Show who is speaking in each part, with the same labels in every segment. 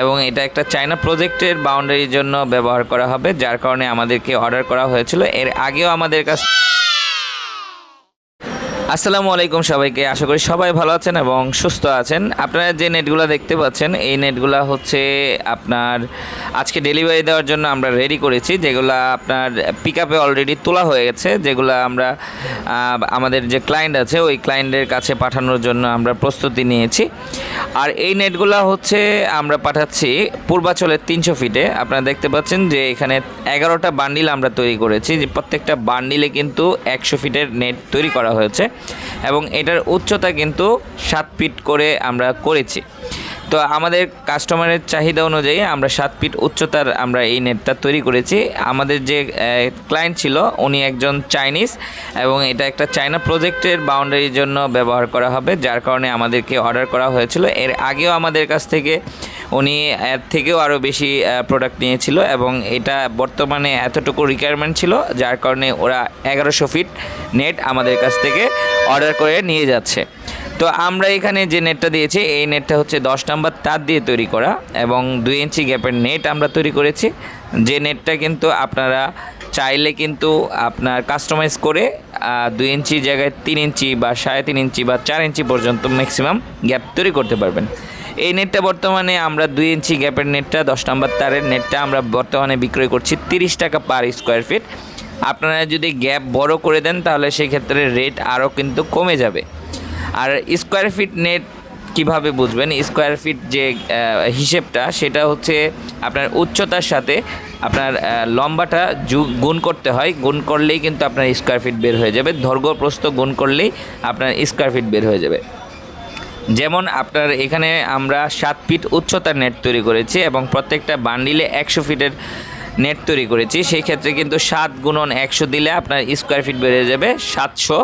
Speaker 1: এবং এটা একটা চায়না প্রজেক্টের বাউন্ডারির জন্য ব্যবহার করা হবে, যার কারণে আমাদেরকে অর্ডার করা হয়েছিল। এর আগেও আমাদের কাছে আসসালামু আলাইকুম সবাইকে। আশা করি সবাই ভালো আছেন এবং সুস্থ আছেন। আপনারা যে নেটগুলো দেখতে পাচ্ছেন, এই নেটগুলো হচ্ছে আপনার আজকে ডেলিভারি দেওয়ার জন্য আমরা রেডি করেছি, যেগুলো আপনার পিক আপে অলরেডি তোলা হয়ে গেছে, যেগুলো আমরা আমাদের যে ক্লায়েন্ট আছে, ওই ক্লায়েন্টের কাছে পাঠানোর জন্য আমরা প্রস্তুতি নিয়েছি। আর এই নেটগুলো হচ্ছে আমরা পাঠাচ্ছি পূর্বাচলের তিনশো ফিটে আপনারা দেখতে পাচ্ছেন যে এখানে এগারোটা বান্ডিল আমরা তৈরি করেছি, যে প্রত্যেকটা বান্ডিলে কিন্তু একশো ফিটের নেট তৈরি করা হয়েছে। এবং এটার উচ্চতা কিন্তু সাত ফিট করে আমরা করেছি। তো আমাদের কাস্টমারের চাহিদা অনুযায়ী আমরা সাত ফিট উচ্চতার আমরা এই নেটটা তৈরি করেছি। আমাদের যে ক্লায়েন্ট ছিল, উনি একজন চাইনিজ এবং এটা একটা চায়না প্রজেক্টের বাউন্ডারির জন্য ব্যবহার করা হবে, যার কারণে আমাদেরকে অর্ডার করা হয়েছিল। এর আগেও আমাদের কাছ থেকে উনি এর থেকেও আরও বেশি প্রোডাক্ট নিয়েছিল এবং এটা বর্তমানে এতটুকু রিকোয়ারমেন্ট ছিল, যার কারণে ওরা এগারোশো ফিট নেট আমাদের কাছ থেকে অর্ডার করে নিয়ে যাচ্ছে। তো আমরা এখানে যে নেটটা দিয়েছি, এই নেটটা হচ্ছে দশ নাম্বার তার দিয়ে তৈরি করা এবং দুই ইঞ্চি গ্যাপের নেট আমরা তৈরি করেছি। যে নেটটা কিন্তু আপনারা চাইলে কিন্তু আপনার কাস্টমাইজ করে দুই ইঞ্চি জায়গায় তিন ইঞ্চি বা সাড়ে তিন ইঞ্চি বা চার ইঞ্চি পর্যন্ত ম্যাক্সিমাম গ্যাপ তৈরি করতে পারবেন। এই নেটটা বর্তমানে আমরা দুই ইঞ্চি গ্যাপের নেটটা, দশ নম্বর তারের নেটটা আমরা বর্তমানে বিক্রয় করছি তিরিশ টাকা পার স্কোয়ার ফিট আপনারা যদি গ্যাপ বড় করে দেন, তাহলে সেক্ষেত্রে রেট আরও কিন্তু কমে যাবে। আর স্কোয়ার ফিট নেট কীভাবে বুঝবেন? স্কোয়ার ফিট যে হিসেবটা, সেটা হচ্ছে আপনার উচ্চতার সাথে আপনার লম্বাটা গুণ করতে হয়। গুণ করলেই কিন্তু আপনার স্কোয়ার ফিট বের হয়ে যাবে। দৈর্ঘ্য প্রস্থ গুণ করলেই আপনার স্কোয়ার ফিট বের হয়ে যাবে। যেমন আপনার এখানে আমরা সাত ফিট উচ্চতার নেট তৈরি করেছি এবং প্রত্যেকটা বান্ডিলে একশো ফিটের নেট তৈরি করেছি। সেই ক্ষেত্রে কিন্তু সাত গুণন একশো দিলে আপনার স্কোয়ার ফিট বেড়ে যাবে সাতশো।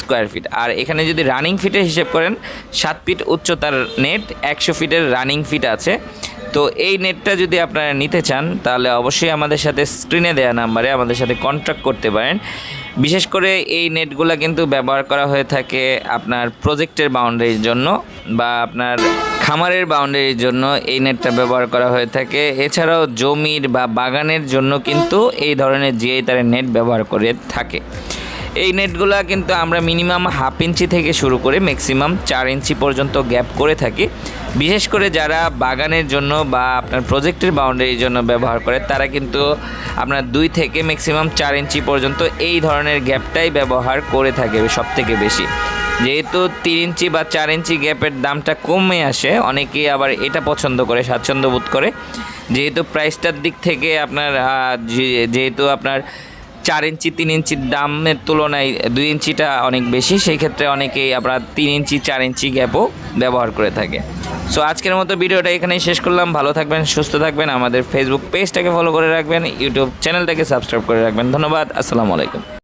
Speaker 1: স্কোয়ার ফিট আর এখানে যদি রানিং ফিটের হিসেব করেন, সাত ফিট উচ্চতার নেট একশো ফিটের রানিং ফিট আছে। তো এই নেটটা যদি আপনারা নিতে চান, তাহলে অবশ্যই আমাদের সাথে স্ক্রিনে দেওয়া নাম্বারে আমাদের সাথে কন্ট্যাক্ট করতে পারেন। বিশেষ করে এই নেটগুলো কিন্তু ব্যবহার করা হয়ে থাকে আপনার প্রজেক্টের বাউন্ডারির জন্য বা আপনার খামারের বাউন্ডারির জন্য এই নেটটা ব্যবহার করা হয়ে থাকে। এছাড়াও জমির বা বাগানের জন্য কিন্তু এই ধরনের জিআই তারের নেট ব্যবহার করে থাকে। এই নেটগুলো কিন্তু আমরা মিনিমাম হাফ ইঞ্চি থেকে শুরু করে ম্যাক্সিমাম চার ইঞ্চি পর্যন্ত গ্যাপ করে থাকি। বিশেষ করে যারা বাগানের জন্য বা আপনার প্রজেক্টের বাউন্ডারির জন্য ব্যবহার করে, তারা কিন্তু আপনার দুই থেকে ম্যাক্সিমাম চার ইঞ্চি পর্যন্ত এই ধরনের গ্যাপটাই ব্যবহার করে থাকে সব থেকে বেশি। যেহেতু তিন ইঞ্চি বা চার ইঞ্চি গ্যাপের দামটা কমে আসে, অনেকেই আবার এটা পছন্দ করে, স্বাচ্ছন্দ্য বোধ করে। যেহেতু প্রাইসটার দিক থেকে আপনার যেহেতু আপনার চার ইঞ্চি, তিন ইঞ্চির দামের তুলনায় দুই ইঞ্চিটা অনেক বেশি, সেই ক্ষেত্রে অনেকেই আমরা তিন ইঞ্চি, চার ইঞ্চি গ্যাপও ব্যবহার করে থাকে। সো আজকের মতো ভিডিওটা এখানেই শেষ করলাম। ভালো থাকবেন, সুস্থ থাকবেন, আমাদের ফেসবুক পেজটাকে ফলো করে রাখবেন ইউটিউব চ্যানেলটাকে সাবস্ক্রাইব করে রাখবেন। ধন্যবাদ, আসসালামু আলাইকুম।